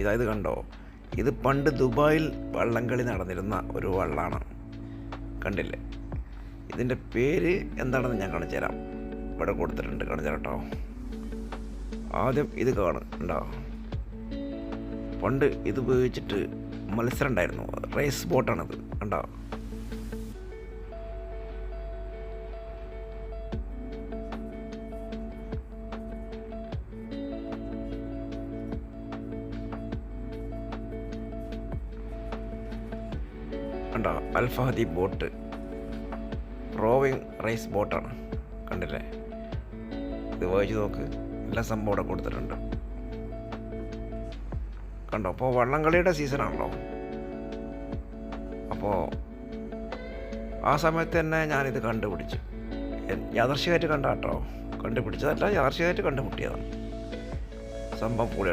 ഇതായത് കണ്ടോ? ഇത് പണ്ട് ദുബായിൽ വള്ളംകളി നടന്നിരുന്ന ഒരു വള്ളമാണ് കണ്ടില്ലേ? ഇതിന്റെ പേര് എന്താണെന്ന് ഞാൻ കാണിച്ചു തരാം. ഇവിടെ കൊടുത്തിട്ടുണ്ട്. കാണിച്ചു കേട്ടോ. ആദ്യം ഇത് കാണും. ഉണ്ടോ പണ്ട് ഇത് ഉപയോഗിച്ചിട്ട് മത്സരം ഉണ്ടായിരുന്നു. റേസ് ബോട്ടാണിത് കണ്ടോ? കണ്ടോ? അൽഫാദി ബോട്ട്. റോവിങ് റേസ് ബോട്ടാണ്. കണ്ടില്ലേ? ഇത് വായിച്ച് നോക്ക്. എല്ലാ സംഭവം ഇവിടെ കൊടുത്തിട്ടുണ്ട്. കണ്ടോ? അപ്പോൾ വള്ളംകളിയുടെ സീസണാണല്ലോ. അപ്പോൾ ആ സമയത്ത് തന്നെ ഞാനിത് കണ്ടുപിടിച്ചു. യാദർശികമായിട്ട് കണ്ട കേട്ടോ കണ്ടുപിടിച്ചതല്ല യാദർശികമായിട്ട് കണ്ടുമുട്ടിയതാണ്. സംഭവം പൊളി